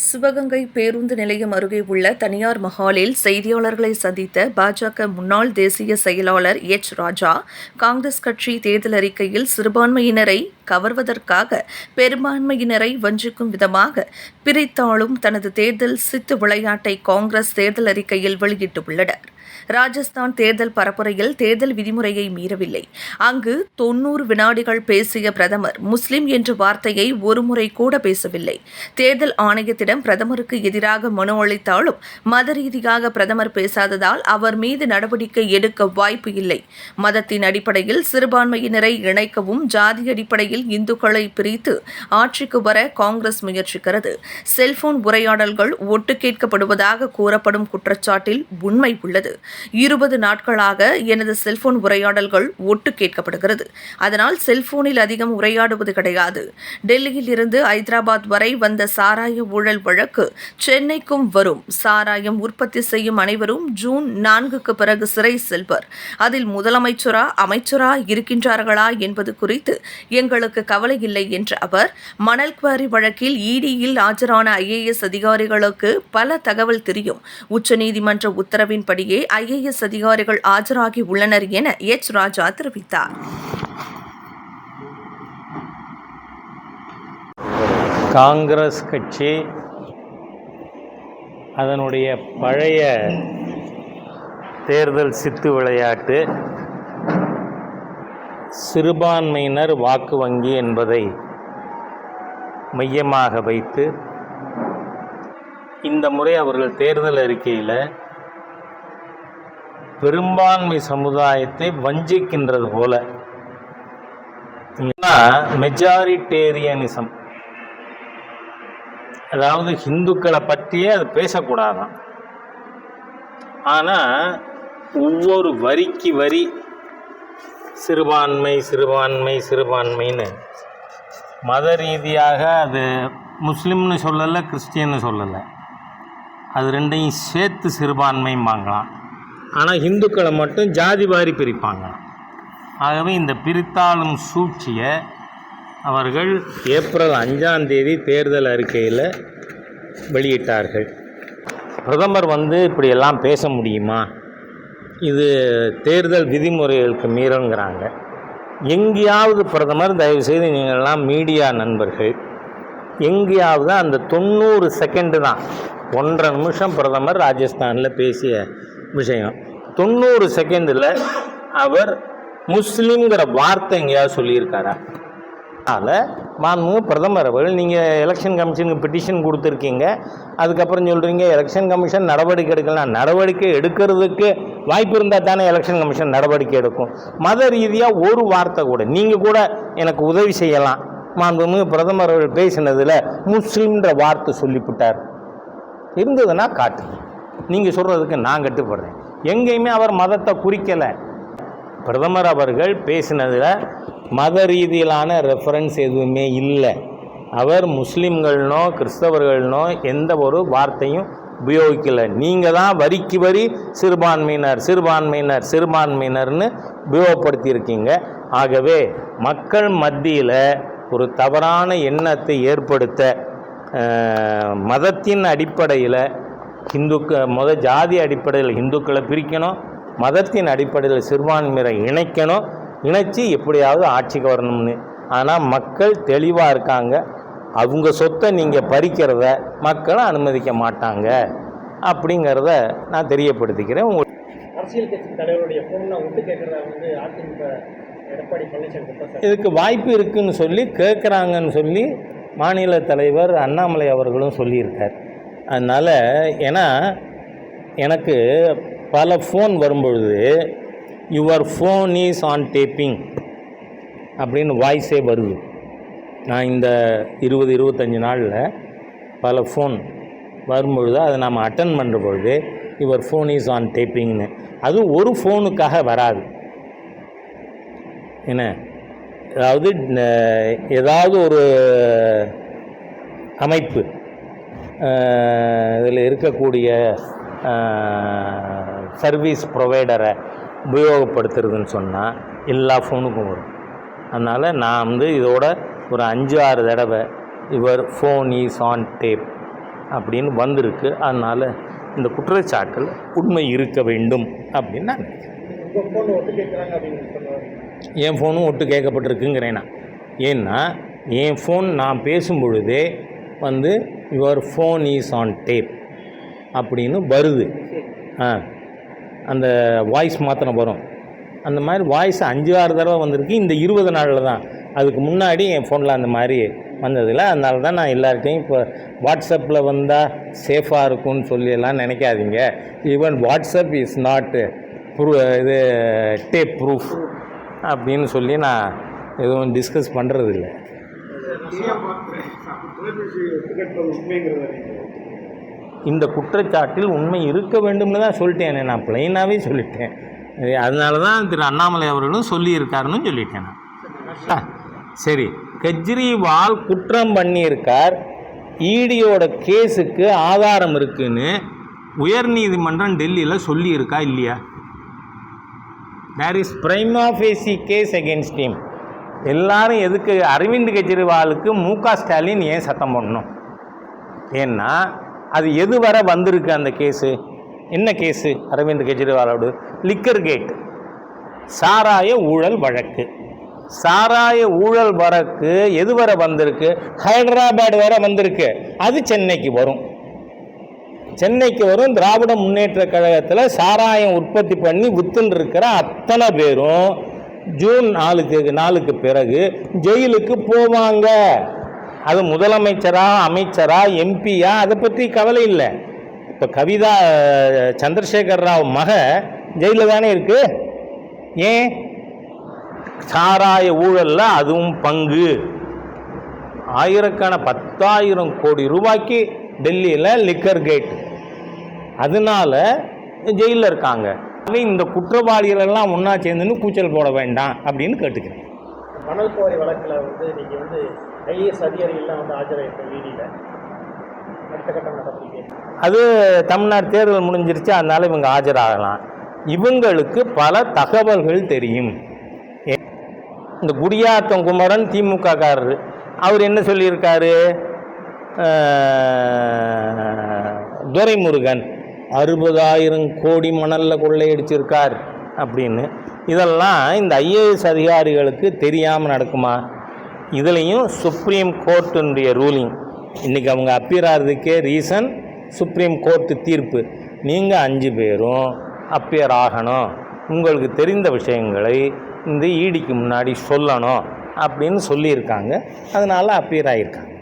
சிவகங்கை பேருந்து நிலையம் அருகே உள்ள தனியார் மஹாலில் செய்தியாளர்களை சந்தித்த பாஜக முன்னாள் தேசிய செயலாளர் எச் ராஜா காங்கிரஸ் கட்சி தேர்தல் அறிக்கையில் சிறுபான்மையினரை கவர்வதற்காக பெரும்பான்மையினரை வஞ்சிக்கும் விதமாக பிரித்தாளும் தனது தேர்தல் சித்து விளையாட்டை காங்கிரஸ் தேர்தல் அறிக்கையில் வெளியிட்டுள்ளனர். ராஜஸ்தான் தேர்தல் பரப்புரையில் தேர்தல் விதிமுறையை மீறவில்லை. அங்கு தொன்னூறு வினாடிகள் பேசிய பிரதமர் முஸ்லிம் என்ற வார்த்தையை ஒருமுறை கூட பேசவில்லை. தேர்தல் ஆணையத்திடம் பிரதமருக்கு எதிராக மனு அளித்தாலும் மத ரீதியாக பிரதமர் பேசாததால் அவர் மீது நடவடிக்கை எடுக்க வாய்ப்பு இல்லை. மதத்தின் அடிப்படையில் சிறுபான்மையினரை இணைக்கவும் ஜாதி அடிப்படையில் இந்துக்களை பிரித்து ஆட்சிக்கு வர காங்கிரஸ் முயற்சிக்கிறது. செல்போன் உரையாடல்கள் ஒட்டு கேட்கப்படுவதாக கூறப்படும் குற்றச்சாட்டில் உண்மை உள்ளது. இருபது நாட்களாக எனது செல்போன் உரையாடல்கள் ஒட்டு கேட்கப்படுகிறது. அதனால் செல்போனில் அதிகம் உரையாடுவது கிடையாது. டெல்லியில் இருந்து ஐதராபாத் வரை வந்த சாராய ஊழல் வழக்கு சென்னைக்கும் வரும். சாராயம் உற்பத்தி செய்யும் அனைவரும் ஜூன் நான்குக்கு பிறகு சிறை செல்வர். அதில் முதலமைச்சரா அமைச்சரா இருக்கின்றார்களா என்பது குறித்து எங்களுக்கு கவலை இல்லை என்ற அவர் மணல் குவாரி வழக்கில் இடியில் ஆஜரான ஐஏஎஸ் அதிகாரிகளுக்கு பல தகவல் தெரியும். உச்சநீதிமன்ற உத்தரவின்படியே ஐஏஎஸ் அதிகாரிகள் ஆஜராகி உள்ளனர் என எச் ராஜா தெரிவித்தார். காங்கிரஸ் கட்சி அதனுடைய பழைய தேர்தல் சித்து விளையாட்டு சிறுபான்மையினர் வாக்கு வங்கி என்பதை மையமாக வைத்து இந்த முறை அவர்கள் தேர்தல் அறிக்கையில் பெரும்பான்மை சமுதாயத்தை வஞ்சிக்கின்றது போல. மெஜாரிட்டேரியனிசம் அதாவது ஹிந்துக்களை பற்றியே அது பேசக்கூடாதான். ஆனால் ஒவ்வொரு வரிக்கு வரி சிறுபான்மை சிறுபான்மை சிறுபான்மைன்னு மத ரீதியாக அது முஸ்லீம்னு சொல்லலை கிறிஸ்டின்னு சொல்லலை. அது ரெண்டையும் சேர்த்து சிறுபான்மைம்பாங்களாம். ஆனால் இந்துக்களை மட்டும் ஜாதி வாரி பிரிப்பாங்க. ஆகவே இந்த பிரித்தாளும் சூழ்ச்சியை அவர்கள் ஏப்ரல் அஞ்சாம் தேதி தேர்தல் அறிக்கையில் வெளியிட்டார்கள். பிரதமர் வந்து இப்படியெல்லாம் பேச முடியுமா? இது தேர்தல் விதிமுறைகளுக்கு மீறங்கிறாங்க எங்கேயாவது பிரதமர் தயவுசெய்து நீங்கள்லாம் மீடியா நண்பர்கள் எங்கேயாவது அந்த தொண்ணூறு செகண்டு தான் ஒன்றரை நிமிஷம் பிரதமர் ராஜஸ்தானில் பேசிய விஷயம். தொண்ணூறு செகண்டில் அவர் முஸ்லீம்ங்கிற வார்த்தை எங்கேயாவது சொல்லியிருக்காரா? அதனால் மாண்புமிகு பிரதமர் அவர்கள் நீங்கள் எலெக்ஷன் கமிஷனுக்கு பெட்டிஷன் கொடுத்துருக்கீங்க. அதுக்கப்புறம் சொல்கிறீங்க எலெக்ஷன் கமிஷன் நடவடிக்கை எடுக்கலாம் நடவடிக்கை எடுக்கிறதுக்கு வாய்ப்பு இருந்தால் தானே எலெக்ஷன் கமிஷன் நடவடிக்கை எடுக்கும். மத ரீதியாக ஒரு வார்த்தை கூட நீங்கள் கூட எனக்கு உதவி செய்யலாம். மாண்புமிகு பிரதமர் அவர்கள் பேசினதில் முஸ்லீம்ன்ற வார்த்தை சொல்லிவிட்டார். இருந்ததுன்னா காட்டு. நீங்கள் சொல்கிறதுக்கு நான் கட்டுப்படுறேன். எங்கேயுமே அவர் மதத்தை குறிக்கலை. பிரதமர் அவர்கள் பேசினதில் மத ரீதியிலான ரெஃபரன்ஸ் எதுவுமே இல்லை. அவர் முஸ்லீம்கள்னோ கிறிஸ்தவர்கள்னோ எந்த ஒரு வார்த்தையும் உபயோகிக்கலை. நீங்கள் தான் வரிக்கு வரி சிறுபான்மையினர் சிறுபான்மையினர் சிறுபான்மையினர்னு உபயோகப்படுத்தியிருக்கீங்க ஆகவே மக்கள் மத்தியில் ஒரு தவறான எண்ணத்தை ஏற்படுத்த மதத்தின் அடிப்படையில் ஹிந்துக்க முத ஜாதி அடிப்படையில் ஹிந்துக்களை பிரிக்கணும் மதத்தின் அடிப்படையில் சிறுபான்மையினரை இணைக்கணும் இணைச்சி எப்படியாவது ஆட்சிக்கு வரணும்னு. ஆனால் மக்கள் தெளிவாக இருக்காங்க. அவங்க சொத்தை நீங்கள் பறிக்கிறத மக்களும் அனுமதிக்க மாட்டாங்க. அப்படிங்கிறத நான் தெரியப்படுத்திக்கிறேன். உங்கள் அரசியல் கட்சி தலைவருடைய ஃபோன்ல ஒட்டு கேட்கறத வந்து அதிமுக எடப்பாடி பழனிசாமி இதுக்கு வாய்ப்பு இருக்குன்னு சொல்லி கேட்குறாங்கன்னு சொல்லி மாநில தலைவர் அண்ணாமலை அவர்களும் சொல்லியிருக்கார். அதனால் ஏன்னா எனக்கு பல ஃபோன் வரும்பொழுது your phone is on tapping அப்படின்னு வாய்ஸே வருது. நான் இந்த இருபது இருபத்தஞ்சி நாளில் பல ஃபோன் வரும்பொழுது அதை நாம் அட்டன் பண்ணுற பொழுது யுவர் ஃபோன் இஸ் ஆன் டேப்பிங்னு அது ஒரு ஃபோனுக்காக வராது. என்ன? அதாவது ஏதாவது ஒரு அமைப்பு. இதில் இருக்கக்கூடிய சர்வீஸ் ப்ரொவைடரை உபயோகப்படுத்துறதுன்னு சொன்னால் எல்லா ஃபோனுக்கும் வரும். அதனால் நான் வந்து இதோட ஒரு அஞ்சு ஆறு தடவை your phone is on tap அப்படின்னு வந்திருக்கு. அதனால் இந்த குற்றச்சாட்டில் உண்மை இருக்க வேண்டும் அப்படின்னு நான் என் ஃபோனும் ஒட்டு கேட்கப்பட்டிருக்குங்கிறேன் நான். ஏன்னா என் ஃபோன் நான் பேசும் பொழுதே வந்து your phone is on tap அப்படின்னு வருது. ஆ அந்த வாய்ஸ் மாத்திரம் வரும். அந்த மாதிரி வாய்ஸ் அஞ்சு ஆறு தடவை வந்திருக்கு. இந்த இருபது நாளில் தான். அதுக்கு முன்னாடி என் ஃபோனில் அந்த மாதிரி வந்ததில்ல. அதனால தான் நான் எல்லார்ட்டையும் இப்போ வாட்ஸ்அப்பில் வந்தால் சேஃபாக இருக்கும்னு சொல்லியெல்லாம் நினைக்காதீங்க. Even WhatsApp is not proof இது டேப் ப்ரூஃப் அப்படின்னு சொல்லி நான் எதுவும் டிஸ்கஸ் பண்ணுறதில்ல இந்த குற்றச்சாட்டில் உண்மை இருக்க வேண்டும்னு தான் சொல்லிட்டேன். நான் பிளைனாகவே சொல்லிட்டேன். அதனால தான் திரு அண்ணாமலை அவர்களும் சொல்லியிருக்காருன்னு சொல்லிட்டேன் நான். சரி கெஜ்ரிவால் குற்றம் பண்ணியிருக்கார். ஈடியோட கேஸுக்கு ஆதாரம் இருக்குன்னு உயர்நீதிமன்றம் டெல்லியில் சொல்லியிருக்கா இல்லையா? There is prima facie case against him. எல்லாரும் எதுக்கு? அரவிந்த் கெஜ்ரிவாலுக்கு மு க ஸ்டாலின் ஏன் சத்தம் பண்ணணும் ஏன்னா அது எது வர வந்திருக்கு அந்த கேஸு? என்ன கேஸு? அரவிந்த் கெஜ்ரிவாலோட? லிக்கர் கேட் சாராய ஊழல் வழக்கு. சாராய ஊழல் வழக்கு எது வர வந்திருக்கு? ஹைதராபாத் வர வந்திருக்கு. அது சென்னைக்கு வரும். சென்னைக்கு வரும். திராவிட முன்னேற்ற கழகத்தில் சாராயம் உற்பத்தி பண்ணி வித்துன்னு இருக்கிற அத்தனை பேரும் ஜூன் நாலுக்கு நாளுக்கு பிறகு ஜெயிலுக்கு போவாங்க. அது முதலமைச்சரா அமைச்சரா எம்பியா அதை பற்றி கவலை இல்லை. இப்போ கவிதா சந்திரசேகர் ராவ் மக ஜெயிலில் தானே இருக்கு? ஏன்? சாராய ஊழலில் அதுவும் பங்கு. ஆயிரக்கான பத்தாயிரம் கோடி ரூபாய்க்கு டெல்லியில் லிக்கர் கேட் அதனால ஜெயிலில் இருக்காங்க. இந்த குற்றவாளிகள் எல்லாம் ஒன்றா சேர்ந்துன்னு கூச்சல் போட வேண்டாம் அப்படின்னு கேட்டுக்கிறேன். மணல் குவாரி வழக்கில் வந்து நீங்கள் வந்து ஐஏஎஸ் அதிகாரிகள்லாம் வந்து அடுத்த கட்ட நடவடிக்கை அது தமிழ்நாடு தேர்தல் முடிஞ்சிருச்சு அதனால இவங்க ஆஜராகலாம். இவங்களுக்கு பல தகவல்கள் தெரியும். இந்த குடியாத்தம் குமரன் திமுக காரரு. அவர் என்ன சொல்லியிருக்காரு? துரைமுருகன். அறுபதாயிரம் கோடி மணலில் கொள்ளையடிச்சிருக்கார் அப்படின்னு. இதெல்லாம் இந்த ஐஏஎஸ் அதிகாரிகளுக்கு தெரியாமல் நடக்குமா? இதுலேயும் சுப்ரீம் கோர்ட்டினுடைய ரூலிங் இன்றைக்கி அவங்க அப்பீர் ஆகிறதுக்கே ரீசன் சுப்ரீம் கோர்ட்டு தீர்ப்பு. நீங்கள் அஞ்சு பேரும் அப்பீர் ஆகணும் உங்களுக்கு தெரிந்த விஷயங்களை இந்த ஈடிக்கு முன்னாடி சொல்லணும் அப்படின்னு சொல்லியிருக்காங்க. அதனால் அப்பீர் ஆகியிருக்காங்க